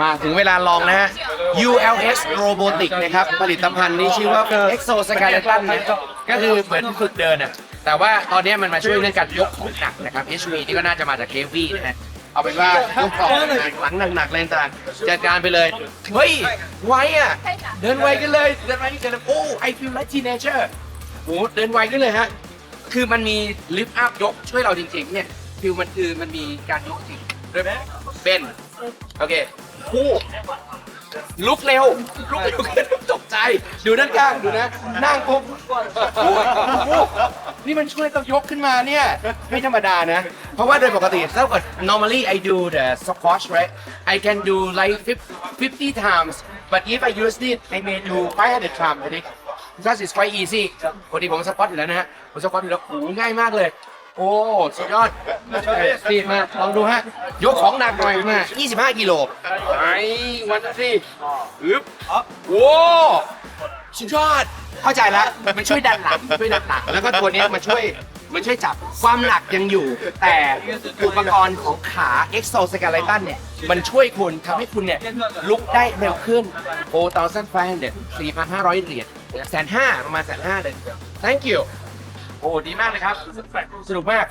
มาถึงเวลาลองนะฮะ ULS Robotic นะครับ ผลิตภัณฑ์นี้ชื่อว่า Exoskeleton นะก็คือเหมือนฝึกเดินอะ แต่ว่าตอนนี้มันมาช่วยเรื่องการยกของหนักนะครับ HV นี่ก็น่าจะมาจาก KV นะฮะ เอาเป็นว่ายกของหลังหนักๆเลยต่างจัดการไปเลย เฮ้ย ไวอะ เดินไวกันเลย เดินไวกันเลย โอ้ I feel like teenager โหเดินไวขึ้นเลยฮะ คือมันมีลิฟต์อัพยกช่วยเราจริงๆเนี่ยฟิลมันคือมันมีการยกจริงด้วยไหมเป็นโอเค คู่ ลุกเร็ว ลุกเร็วตกใจ ดูด้านข้างดูนะ นั่งปุ๊บปุ๊บปุ๊บนี่มันช่วยต้องยกขึ้นมาเนี่ย ไม่ธรรมดานะ เพราะว่าโดยปกติถ้าเกิด normally I do the squash right I can do like 50 times but if I use it I may do 500 times I think because it's quite easy ปกติผมสควอตอยู่แล้วนะฮะผมสควอตอยู่แล้วโอ้ง่ายมากเลย โอ้สุดยอดดีมากลองดูฮะ ยกของหนักหน่อยมา25 กิโลไอ้วันสิอึ๊บโอ้สุดยอด เข้าใจแล้ว มันช่วยดันหลัง ช่วยดันหลัง แล้วก็ตัวเนี้ยมันช่วย มันช่วยจับ ความหนักยังอยู่ แต่อุปกรณ์ของขา exoskeleton เนี่ย มันช่วยคุณทำให้คุณเนี่ย ลุกได้เร็วขึ้นโอ้ตอนสั้นไฟเด็ด4,500 เหรียญแสนห้าประมาณแสนห้าเลย thank you โอ้ดีมากเลยครับ สนุกมาก